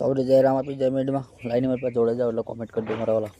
સૌરે જયરામ આપી જાય મેડમાં. લાઈન પર જોડે જાઓ એટલે કોમેન્ટ કરી દો મારા વાલા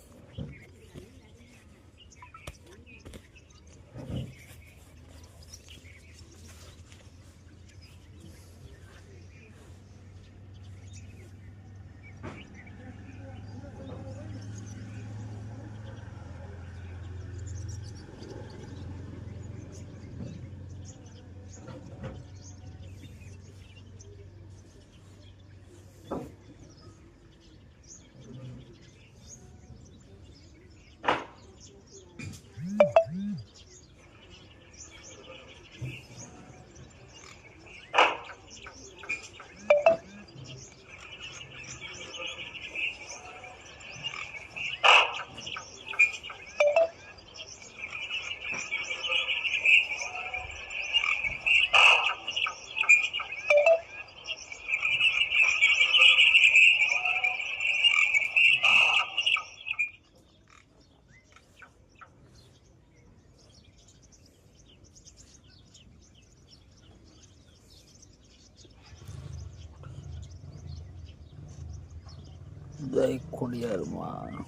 ખોડિયારમાં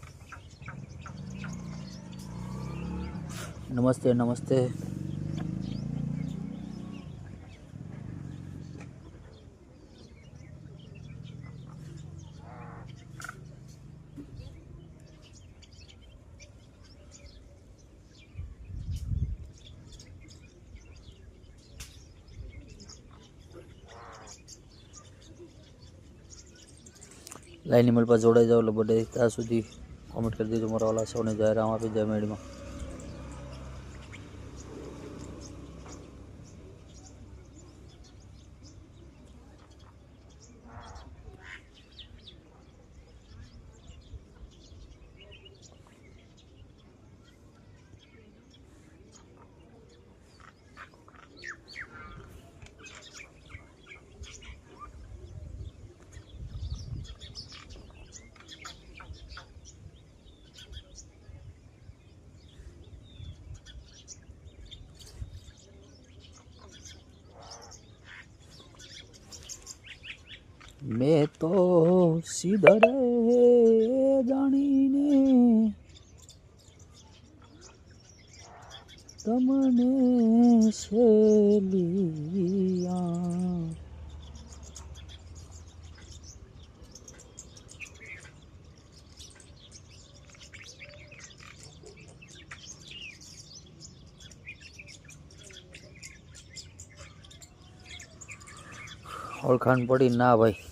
નમસ્તે નમસ્તે. લાઈન મલ પર જોડાઈ જાઓ. એટલે બધે ત્યાં સુધી કોમેન્ટ કરી દેજો મારા વાલા સૌને જય રામ આપી, જય મેળીમાં. મેં તો સીધરે જાણીને તમને શેલિયા ઓળખાણ પડી ના ભાઈ.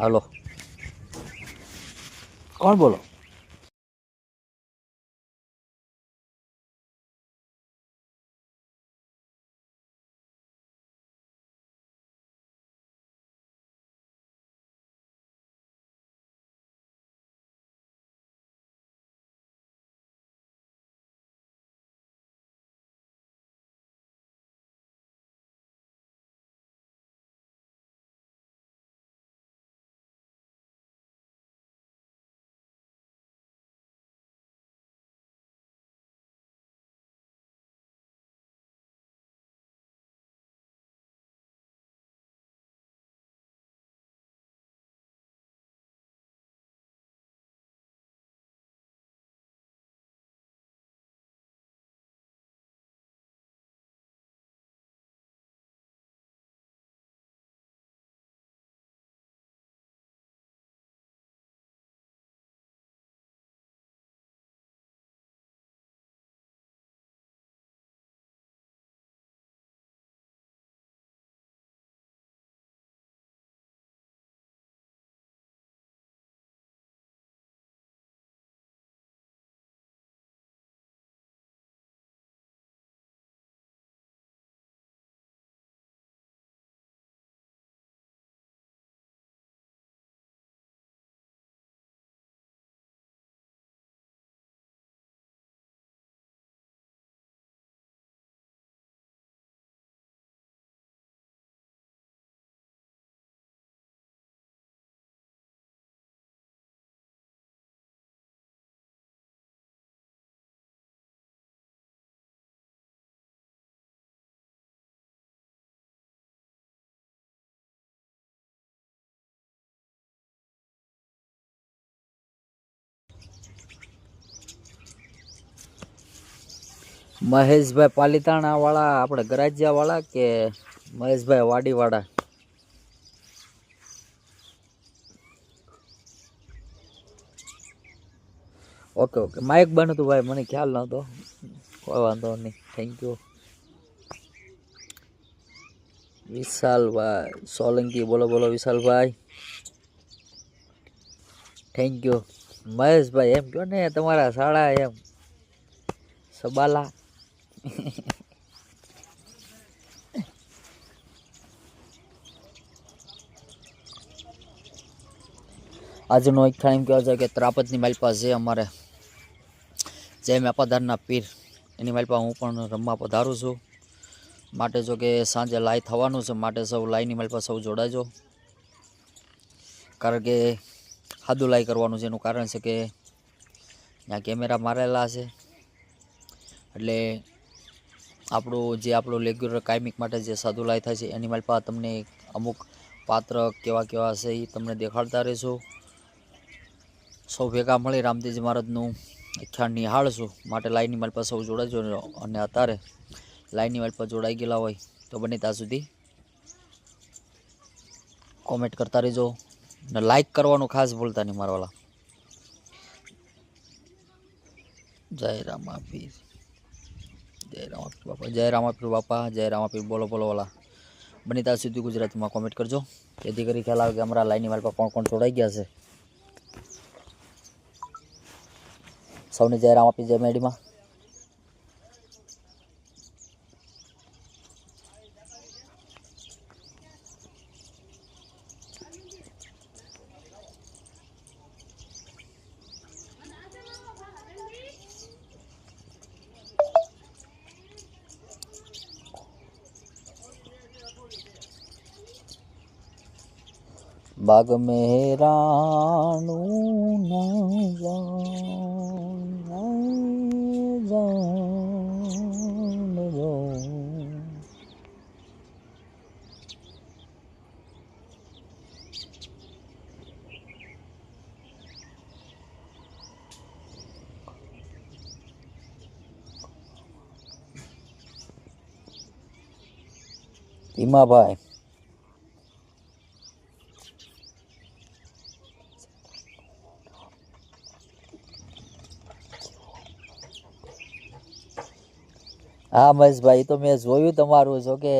હાલો. કોણ બોલો? મહેશભાઈ પાલિતાણા વાળા આપણે ગરાજિયા વાળા કે મહેશભાઈ વાડી વાળા ઓકે ઓકે. માઇક બન્યું હતું ભાઈ, મને ખ્યાલ નહોતો. કોઈ વાંધો નહીં. થેન્ક યુ વિશાલભાઈ, સોલંકી, બોલો બોલો, વિશાલભાઈ. થેન્ક યુ મહેશભાઈ, એમ કહો ને, તમારા શાળા એમ. સબાલા. આજનો એક ટાઈમ કહેવા છે કે ત્રાપતની માલપા છે અમારે જય મેપાદારના પીર, એની માલપા હું પણ રમવા પધારું છું. માટે જો કે સાંજે લાઈ થવાનું છે, માટે સૌ લાઈની માલપા સૌ જોડાજો. કારણ કે સાદું લાઈ કરવાનું છે, એનું કારણ છે કે ત્યાં કેમેરા મારેલા છે. એટલે આપણું જે આપણું રેગ્યુલર કાયમિક માટે જે સાદું લાઈ થાય છે એની માલપા તમને અમુક પાત્ર કેવા કેવા છે એ તમને દેખાડતા રહેશો. સૌ ભેગા મળી રામદેવજી મહારાજનું ખ્યાલ નિહાળશું. માટે લાઈનની માલ પર સૌ જોડાજો અને અત્યારે લાઈનની માલ પર જોડાઈ ગયેલા હોય તો બને ત્યાં સુધી કોમેન્ટ કરતા રહેજો ને લાઈક કરવાનું ખાસ ભૂલતા નહીં મારવાલા જય રામાપીર જય રામાપીર બાપા, જય રામાપીર બાપા, જય રામાપીર, બોલો બોલો વાલા બની ત્યાં સુધી ગુજરાતીમાં કોમેન્ટ કરજો. જેથી કરી ખ્યાલ આવે કે અમારા લાઈનની પર કોણ કોણ જોડાઈ ગયા છે. સૌને જય રામ આપી જય મેડીમાં. બાગ મેરાનું ના જાણજો. હા, મહેશભાઈ તો મેં જોયું તમારું જો. કે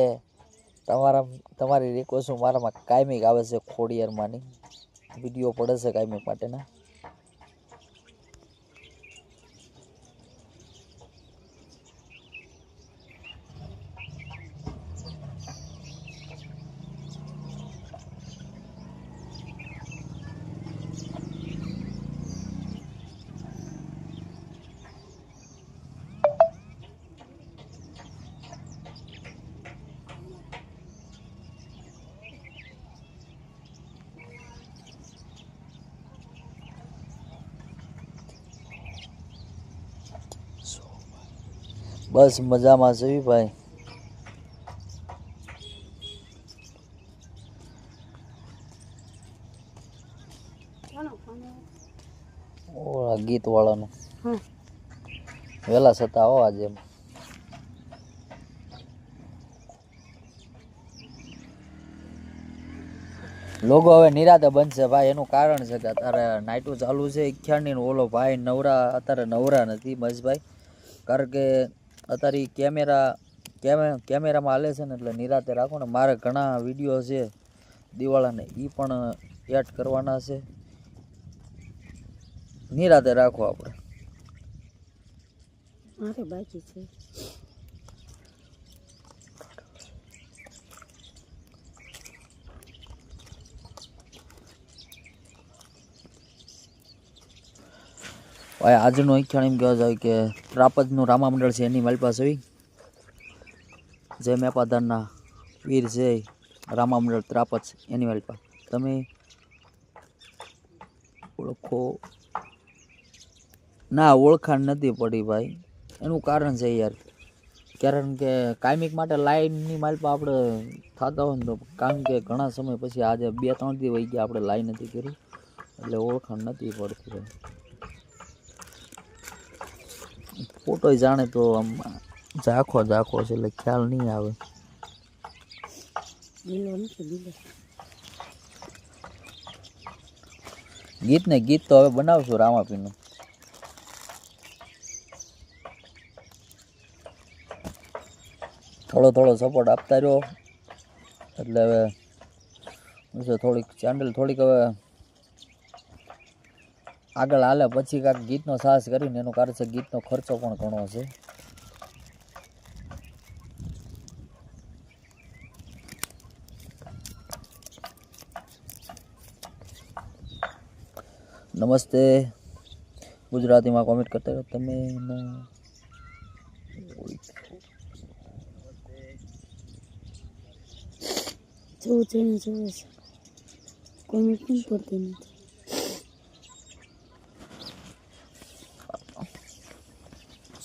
તમારા, તમારી રિક્વેસ્ટ મારામાં કાયમિક આવે છે ખોડિયારમાંની. વીડિયો પડે છે કાયમિક માટેના બસ મજામાં છે ભાઈ. ઓલા ગીત વાળાનું વેલા છતાં આવો આજે લોગો હવે નિરાતે બનશે ભાઈ એનું કારણ છે કે અત્યારે નાઇટું ચાલુ છે ઈખ્યાની ઓલો ભાઈ નવરા અત્યારે નવરા નથી મહેશભાઈ કારણ કે અત્યારે એ કેમેરા, કેમે, કેમેરામાં હાલે છે ને એટલે નિરાતે રાખો ને. મારે ઘણા વીડિયો છે દિવાળાને એ પણ એડ કરવાના છે. નિરાતે રાખો આપણે મારે બાકી છે. ભાઈ આજનું ઈખ્યાણ એમ કહેવા જાય કે ત્રાપદનું રામા મંડળ છે, એની મારી પાસે જે મેપાધારના વીર છે રામા મંડળ ત્રાપજ એની મારી પાસે તમે ઓળખો? ના, ઓળખાણ નથી પડી ભાઈ. એનું કારણ છે યાર. કારણ કે કાયમિક માટે લાઈનની માલપા આપણે થતા હોય ને તો, કારણ કે ઘણા સમય પછી આજે બે ત્રણ દિવસ વહી ગયા આપણે લાઈન નથી કરી. એટલે ઓળખાણ નથી પડતી ભાઈ ફોટો જાણે તો આમ ઝાખો ઝાખો છે એટલે ખ્યાલ નહીં આવે. ગીત ને ગીત તો હવે બનાવશું રામાપીનું. થોડો થોડો સપોર્ટ આપતા રહ્યો. એટલે હવે થોડીક ચેનલ થોડીક હવે આગળ હાલે, પછી કાંઈક ગીતનો સાહસ કરીને એનું કારણ છે ગીતનો ખર્ચો પણ ઘણો છે. નમસ્તે. ગુજરાતીમાં કોમેન્ટ કરતા રહો. તમે જોવું જોઈને જોવે છે. પણ કરતી નથી.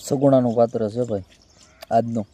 સગુણાનું પાત્ર છે ભાઈ. આજનું.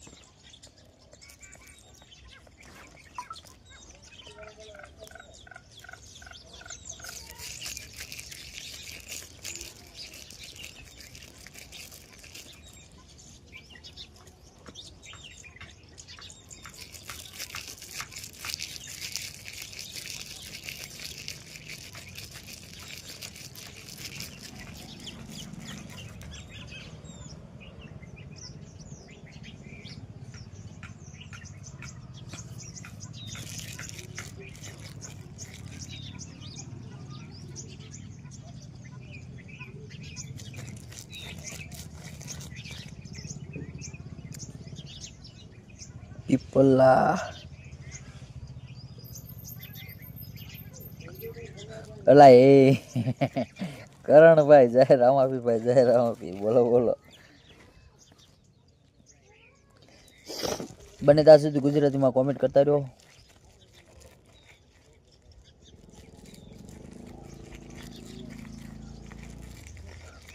પીપલા અલા એ કરણભાઈ જય રામાપીભાઈ જય રામાપી બોલો બોલો બને ત્યાં સુધી ગુજરાતીમાં કોમેન્ટ કરતા રહ્યો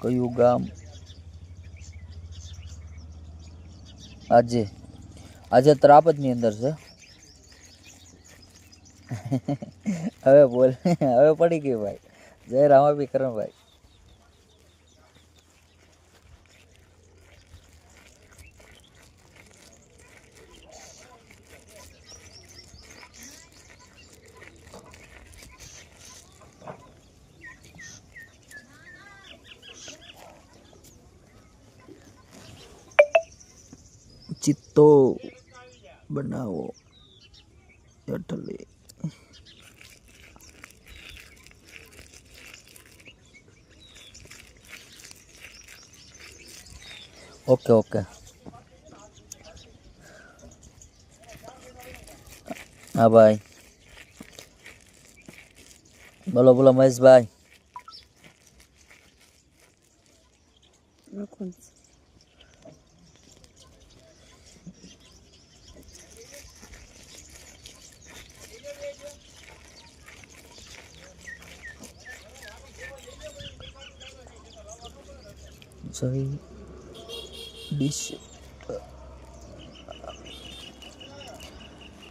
કયું ગામ આજે આજે ત્રાપદની અંદર છે. હવે બોલ હવે પડી ગઈ ભાઈ. જય રામાપી ભાઈ. ચિત્તો બનાવો. એટલે ઓકે ઓકે. હા ભાઈ. બોલો બોલો મહેશભાઈ આ કોણ છે જય ડિશ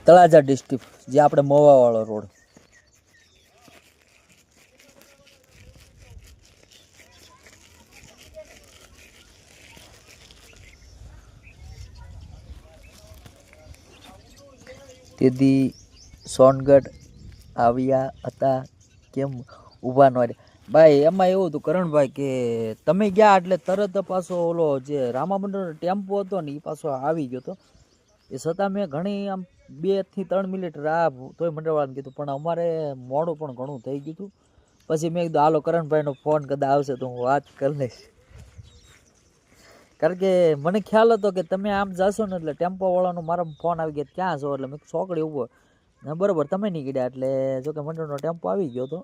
તળાજા ડિસ્ટ્રિક્ટ જે આપણે મોવાવાળો રોડ. તેથી સોનગઢ આવ્યા હતા કેમ? ઊભા ન ભાઈ, એમાં એવું હતું કરણભાઈ કે તમે ગયા એટલે તરત પાછો ઓલો જે રામા મંડળનો ટેમ્પો હતો ને એ પાછો આવી ગયો હતો એ છતાં મેં ઘણી આમ બેથી ત્રણ મિનિટ રાહ તોય મંડળવાળાને કીધું, પણ અમારે મોડું પણ ઘણું થઈ ગયું હતું પછી મેં કીધું, હાલો, કરણભાઈનો ફોન કદાચ આવશે તો હું વાત કરી લઈશ. કારણ કે મને ખ્યાલ હતો કે તમે આમ જશો ને એટલે ટેમ્પોવાળાનો મારા ફોન આવી ગયો, ક્યાં છો? એટલે મેં ચોકડી ઊભો. ને બરાબર, તમે નીકળ્યા એટલે જો કે મંડળનો ટેમ્પો આવી ગયો હતો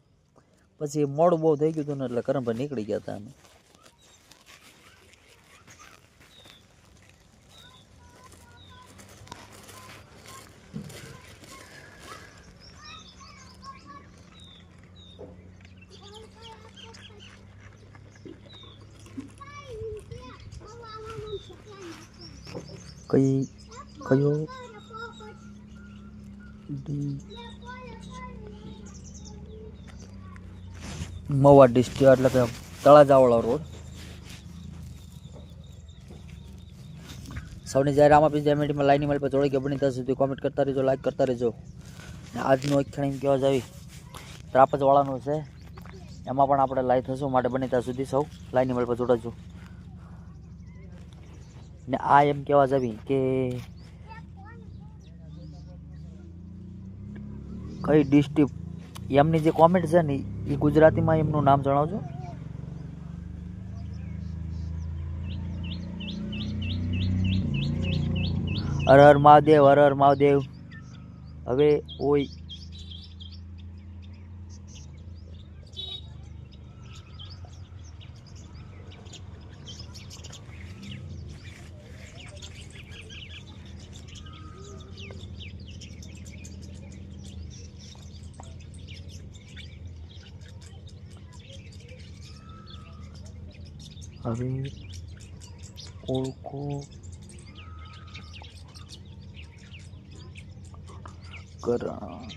પછી મોડું બહુ થઈ ગયું હતું ને એટલે કરણભાઈ નીકળી ગયા હતા અમે કઈ, કયો? મવા ડિસ્ટ્રિક્ટ એટલે કે તળાજાવાળો રોડ સૌની જ્યારે આમાં બીજા મિનિટમાં લાઈની મળી પર જોડી કે બની ત્યાં સુધી કોમેન્ટ કરતા રહેજો લાઈક કરતા રહેજો. આજનું એક કહેવા જાવી ત્રાપજવાળાનું છે. એમાં પણ આપણે લાઈવ થશું. માટે બની ત્યાં સુધી સૌ લાઈની મળી પર જોડાજો આ એમ કહેવા જવી કે કઈ ડિસ્ટ્રિક્ટ એમની જે કોમેન્ટ છે ને એ ગુજરાતીમાં એમનું નામ જણાવજો. હર હર મહાદેવ, હર હર મહાદેવ. હવે ઓય હવે ઓળખો કરણ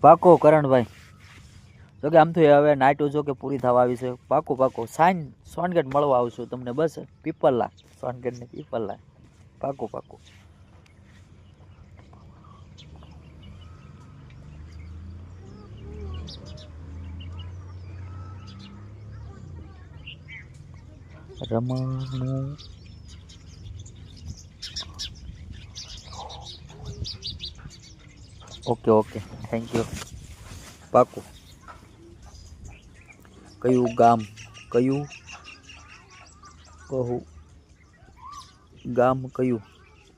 પાકો, કરણભાઈ. જો કે આમ તો હવે નાઇટ જો કે પૂરી થવા આવી છે. પાકો પાકો. સાઈન સોનગેટ મળવા આવશું તમને બસ. પીપલ્લા સોનગેટ ને પીપલ્લા પાકો પાકો રમણું ઓકે ઓકે થેન્ક યુ પાકું કયું ગામ કયું કહું ગામ કયું?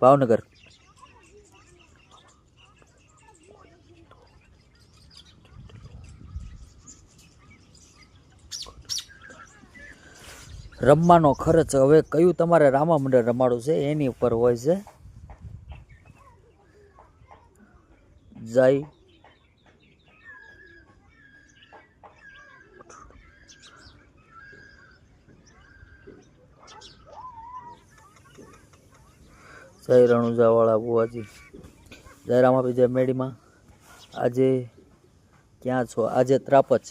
ભાવનગર. રમવાનો ખર્ચ હવે કયું તમારે રામા મંડળ રમાડું છે? એની ઉપર હોય છે. જય જય રણુજાવાળા બુવાજી જયરામ આપી જય મેડીમાં આજે ક્યાં છો? આજે ત્રાપચ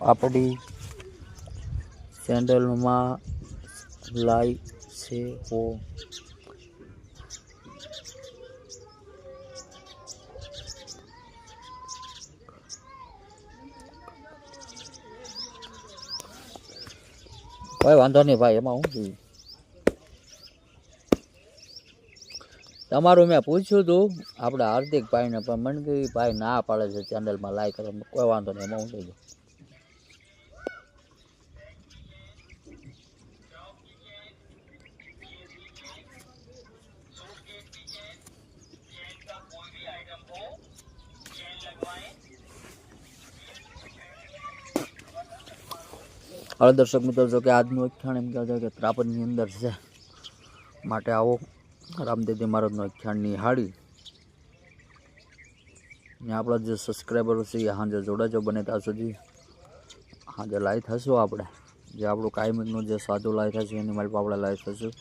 આપણી સેન્ડલમાં લાઈક છે હો. કોઈ વાંધો નહીં ભાઈ, એમાં હું તમારું મેં પૂછ્યું હતું આપણે હાર્દિક ભાઈને પણ, મને કે ભાઈ ના પાડે છે ચેનલમાં લાઈક કરે. કોઈ વાંધો નહીં, એમાં હું થઈ ગયું હવે દર્શક મિત્રો, જો કે આજનું ક્ષણ એમ કહેવાય કે ત્રાપદની અંદર છે. માટે આવો રામદેવજી મહારાજનું અખ્યાણ નિહાળી. ને આપણા જે સબસ્ક્રાઈબરો છે એ સાંજે જોડાજો બને ત્યાં સુધી. સાંજે લાઈવ થશું આપણે. જે આપણું કાયમીનું જે સાધુ લાઈવ થશે એની મારી આપણે લાઈવ થશું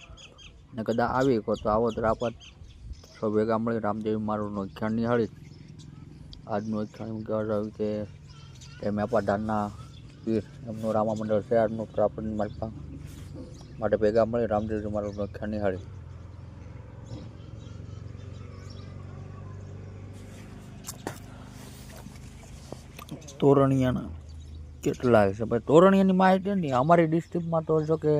ને કદાચ આવી કહો તો આવો ત્રાપદ સૌ ભેગા મળી રામદેવ મારુંનો અખ્યાણ નિહાળી. આજનું અખ્યાણ એમ કહેવાય કે તે મેપાડાના પીર એમનું રામા મંડળ છે, આજનું પ્રાપણની માલપા માટે ભેગા મળી રામદેવજી મારું વ્યાખ્યાન નિહાળી. તોરણિયાના કેટલા છે? ભાઈ, તોરણિયાની માહિતી નહીં, અમારી ડિસ્ટ્રિક્ટમાં તો જો કે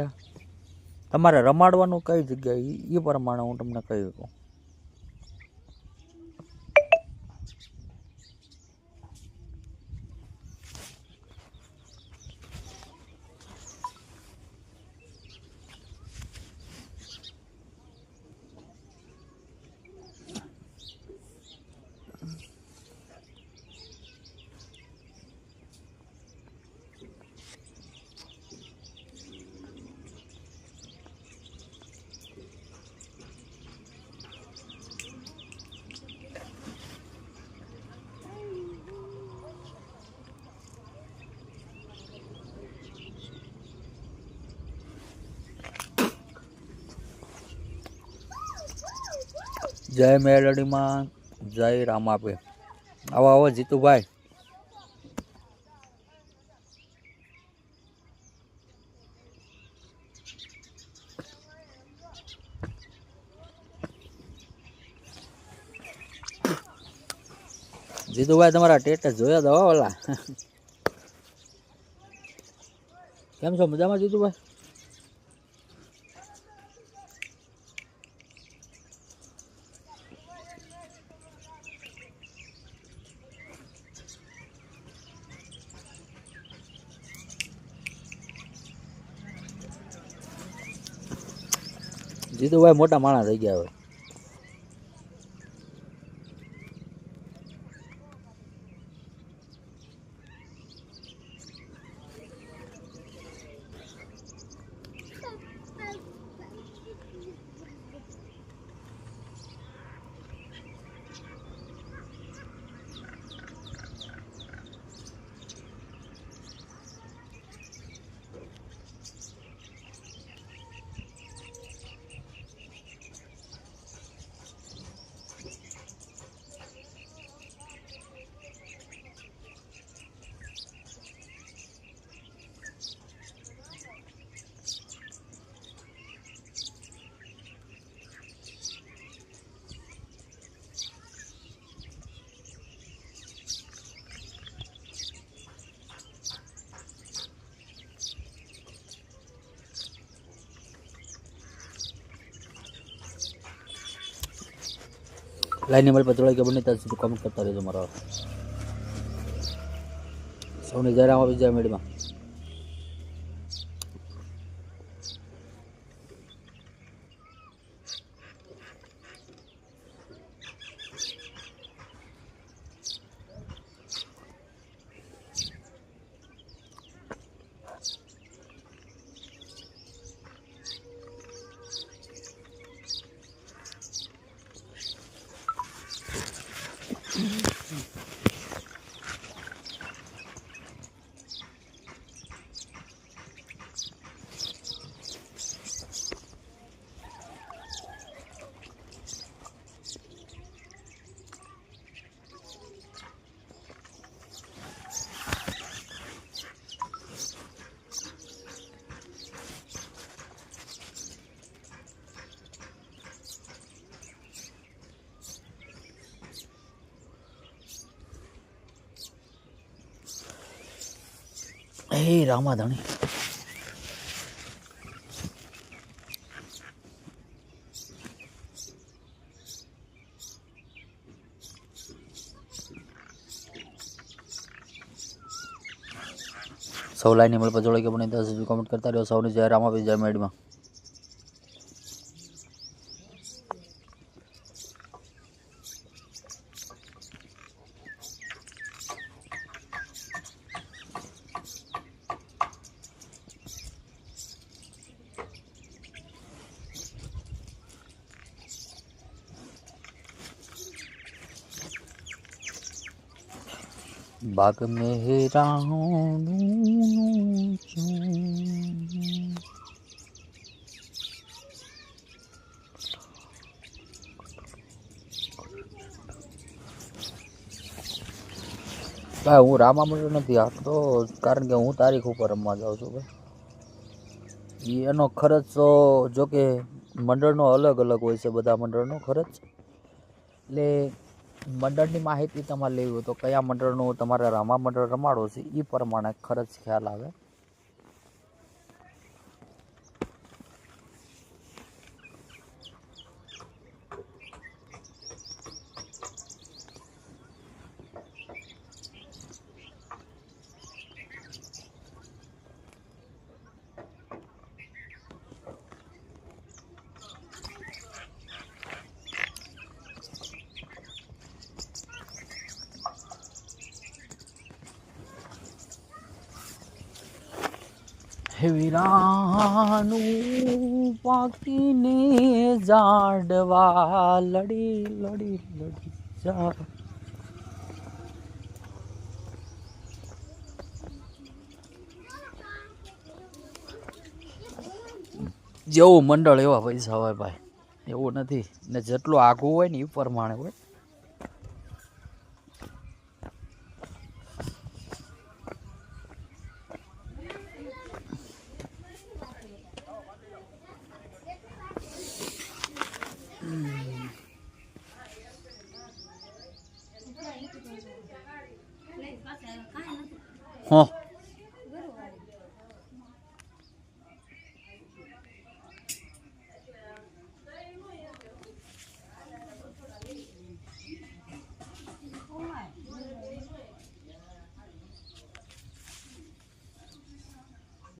તમારે રમાડવાનું કઈ જગ્યાએ? એ પ્રમાણે હું તમને કહી શકું. જય મેલડીમાં, જય રામ આપે આવો આવો, જીતુભાઈ. જીતુભાઈ, તમારા ટેટસ જોયા તો હો ઓલા કેમ છો, મજામાં, જીતુભાઈ? જીતુભાઈ મોટા માણસ થઈ ગયા હવે. લાઈન નંબર પર જોડાઈ ગયા, બને ત્યાં સુધી કોમેન્ટ કરતા રહેજો મારા સૌને જયરામ આપી જય મેડમાં એ રામા ધણી સૌ લાઈન મળે પછી કે બને દસ સુધી કોમેન્ટ કરતા રહ્યો. સૌને જય રામ આપી જય મેડમાં. બાગ મેરાનું ભાઈ હું રામા મંડળ નથી આપતો, કારણ કે હું તારીખ ઉપર રમવા જાઉં છું ભાઈ. એનો ખર્ચ જો કે મંડળનો અલગ અલગ હોય છે બધા મંડળનો ખર્ચ. એટલે મંડળની માહિતી તમારે લેવી હોય તો કયા મંડળનું તમારે રમા મંડળ રમાડો છે એ પ્રમાણે ખર્ચ ખ્યાલ આવે હે વીરાનું જાડવા લડી લડી લડી જા. જેવું મંડળ એવા પૈસા હોય ભાઈ, એવું નથી. ને જેટલું આઘું હોય ને એ પ્રમાણે હોય.